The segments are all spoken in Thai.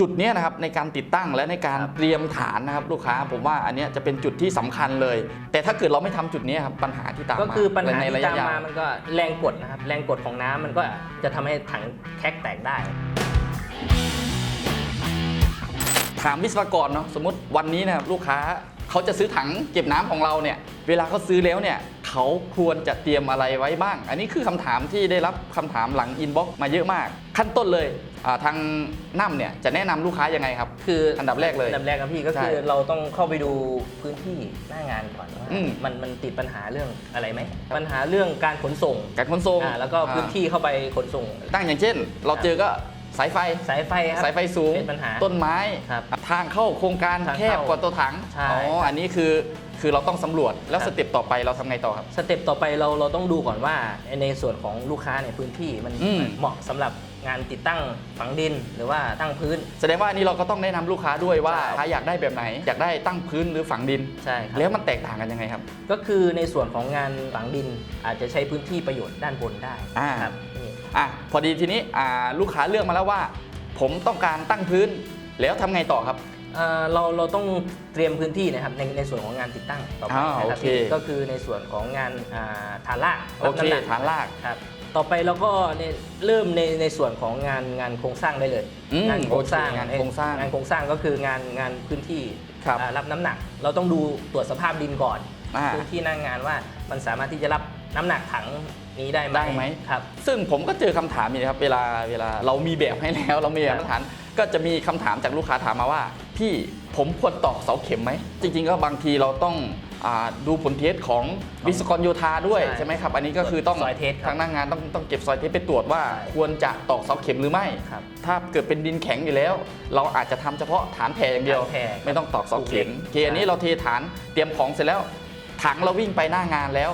จุดเนี้ยนะครับในการติดตั้งและในการครับเตรียมฐานนะครับลูกค้าผมว่าอันเนี้ยจะเป็นจุดที่สำคัญเลย แต่ถ้าเกิดเราไม่ทำจุดเนี้ยครับปัญหาที่ตามมาก็คือปัญหาในที่ระยะตามยาวมามันก็แรงกดนะครับแรงกดของน้ำมันก็จะทำให้ถังแคกแตกได้ถามวิศวกรเนาะสมมติวันนี้นะครับลูกค้าเขาจะซื้อถังเก็บน้ำของเราเนี่ยเวลาเขาซื้อแล้วเนี่ย เขาควรจะเตรียมอะไรไว้บ้าง อันนี้คือคำถามที่ได้รับคำถามหลังอินบ็อกซ์มาเยอะมาก ขั้นต้นเลยอ่าทางน้ำเนี่ยจะแนะนำลูกค้ายังไงครับ คืออันดับแรกเลยอันดับแรกครับพี่ก็คือใช่เราต้องเข้าไปดูพื้นที่หน้างานก่อนว่าอืมมันมันติดปัญหาเรื่องอะไรไหมปัญหาเรื่องการขนส่งการขนส่งอ่าแล้วก็พื้นที่เข้าไปขนส่งตั้งอย่างเช่น เราเจอก็ สายไฟสายไฟครับ สายไฟสูงเป็นปัญหาต้นไม้ ครับทางเข้าโครงการทางแคเข้าบกว่าตัวถังใช่ อ๋ออันนี้คือคือเราต้องสำรวจแล้วคสรับเต็ปต่อไปเราทำไงต่อครับ สเต็ปต่อไปเราเราต้องดูก่อนว่าในส่วนของลูกค้าเนี่ยพื้นที่มันอืม เหมาะสำหรับงานติดตั้งฝังดินหรือว่าตั้งพื้น แสดงว่าอันนี้เราก็ต้องแนะนำลูกค้าด้วยว่าใช่ถ้าอยากได้แบบไหน อยากได้ตั้งพื้นหรือฝังดิน ใช่ครับแล้วมันแตกต่างกันยังไงครับ ก็คือในส่วนของงานฝังดินอาจจะใช้พื้นที่ประโยชน์ด้านบนได้อ่า ครับนี่ อะพอดีทีนี้อ่าลูกค้าเลือกมาแล้วว่า ผมต้องการตั้งพื้นแล้วทำไงต่อครับ เอ่อเราเราต้องเตรียมพื้นที่นะครับในในส่วนของงานติดตั้งต่อไปอ่านะครับโอเค ก็คือในส่วนของงานอ่าฐานรากโอเครับำหกฐานราก ครับต่อไปเราก็เนี่ยเริ่มในในส่วนของงานงานโครงสร้างได้เลย อืมงานโครงสร้างโอเคงานโครงสร้างงานโครงสร้างก็คืองานงานพื้นที่ครับอ่ารับน้ำหนัก เราต้องดูตรวจสภาพดินก่อน อ่า พื้นที่หน้างานว่ามันสามารถที่จะรับ น้ำหนักถังนี้ได้ไหมได้ไหมครับ ซึ่งผมก็เจอคำถามนี้นะครับ เวลาเวลาเรามีแบบให้แล้ว เรามีแบบครับมาตรฐานก็จะมีคำถามจากลูกค้าถามมาว่า พี่ผมควรตอกเสาเข็มไหม จริง ๆ ก็บางทีเราต้องอาดูผลเทสของวิศวกรโยธาด้วยใช่ใช่ไหมครับ อันนี้ก็คือต้องซอยเทสครับทางหน้างงานต้องต้องเก็บซอยเทสไปตรวจว่าใช่ควรจะตอกเสาเข็มหรือไม่ครับถ้าเกิดเป็นดินแข็งอยู่แล้ว เราอาจจะทำเฉพาะฐานแผ่อย่างเดียวฐานแผ่ครับไม่ต้องตอกเสาเข็มถูกโอเคอันนี้เราเทฐานเตรียมของเสร็จแล้ว ถังเราวิ่งไปหน้างานแล้ว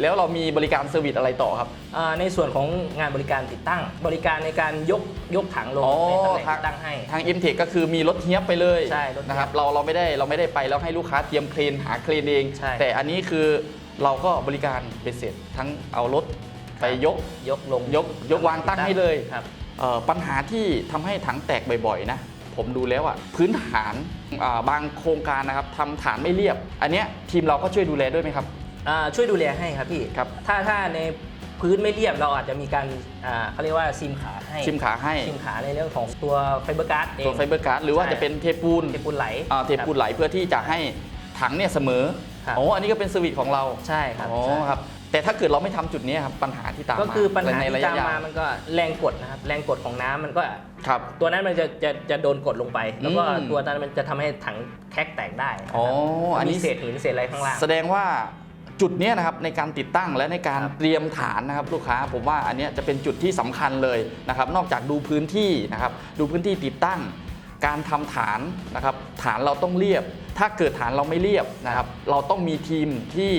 แล้วเรามีบริการเซอร์วิสอะไรต่อครับ อ่าในส่วนของงานบริการติดตั้ง บริการในการยกยกถังลงอ๋อในตำแหน่งทาง ติดตั้งให้ ทาง m t e c h ก็คือมีรถเฮียบไปเลยใช่รถเฮียบนะครับเราเราไม่ได้เราไม่ได้ไปแล้วให้ลูกค้าเตรียมเครนหาเครนเอง ใช่ แต่อันนี้คือเราก็บริการเป็นเสร็จทั้งเอารถไปยก ยกลงยกยกวางตั้งให้เลย ครับ เอ่อปัญหาที่ทำให้ถังแตกบ่อยๆนะผมดูแล้วอะพื้นฐานอ่าบางโครงการนะครับทำฐานไม่เรียบ อันเนี้ยทีมเราก็ช่วยดูแลด้วยไหมครับอ่า ช่วยดูแลให้ครับพี่ครับถ้าถ้าในพื้นไม่เรียบเราอาจจะมีการอ่าเขาเรียกว่าซิมขาให้ชิมขาให้ซิมขาในเรื่องของตัวไฟเบอร์การ์ดเองตัวไฟเบอร์การ์ดหรือว่าใช่จะเป็นเทปูนเทปูนไหลอ่าเทปูนไหลเพื่อที่จะให้ถังเนี่ยเสมอครับอ๋ออันนี้ก็เป็นสวิตของเราใช่ครับอ๋อใช่ครับแต่ถ้าเกิดเราไม่ทำจุดนี้ครับปัญหาที่ตามมาก็คือปัญหาในระที่ยะตามยาวมามันก็แรงกดนะครับแรงกดของน้ำมันก็ครับตัวนั้นมันจะจะจะโดนกดลงไป แล้วก็อืมตัวนั้นมันจะทำให้ถังแคกแตกได้นะครับอ๋ออันนี้มีเศษหินเศษอะไรข้างล่างแสดงว่า จุดเนี้ยนะครับในการติดตั้งและในการครับเตรียมฐานนะครับลูกค้าผมว่าอันเนี้ยจะเป็นจุดที่สำคัญเลยนะครับนอกจากดูพื้นที่นะครับดูพื้นที่ติดตั้ง การทำฐานนะครับฐานเราต้องเรียบ ถ้าเกิดฐานเราไม่เรียบนะครับเราต้องมีทีมที่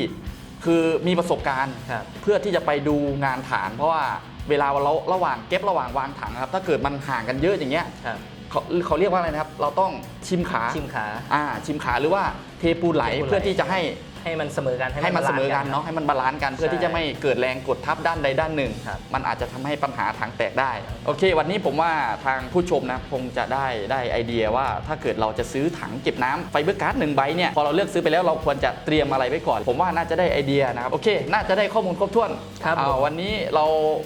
คือมีประสบการณ์ครับเพื่อที่จะไปดูงานฐาน เพราะว่าเวลาเราระหว่างเก็บระหว่างวางถังนะครับถ้าเกิดมันห่างกันเยอะอย่างเงี้ยครับเขาเขาเรียกว่าอะไรนะครับ เราต้องชิมขาชิมขาอ่าชิมขาหรือว่าเทปูนไหลเทปูนไหลเพื่อที่จะให้ ให้มันเสมอกันให้มันเสมอกันบลซ์เนาะให้มันบาลานซ์กันเพื่อที่จะไม่เกิดแรงกดทับด้านใดด้านหนึ่งครับมันอาจจะทำให้ปัญหาถังแตกได้ โอเค วันนี้ผมว่าทางผู้ชมนะคงจะได้ได้ไอเดียว่าถ้าเกิดเราจะซื้อถังเก็บน้ำไฟเบอร์การ์ดหนึ่งใบเนี่ยพอเราเลือกซื้อไปแล้วเราควรจะเตรียมอะไรไว้ก่อน ผมว่าน่าจะได้ไอเดียนะครับโอเค น่าจะได้ข้อมูลครบถ้วนครับอ่าผมวันนี้เรา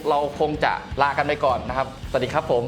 เราคงจะลากันไปก่อนนะครับสวัสดีครับผม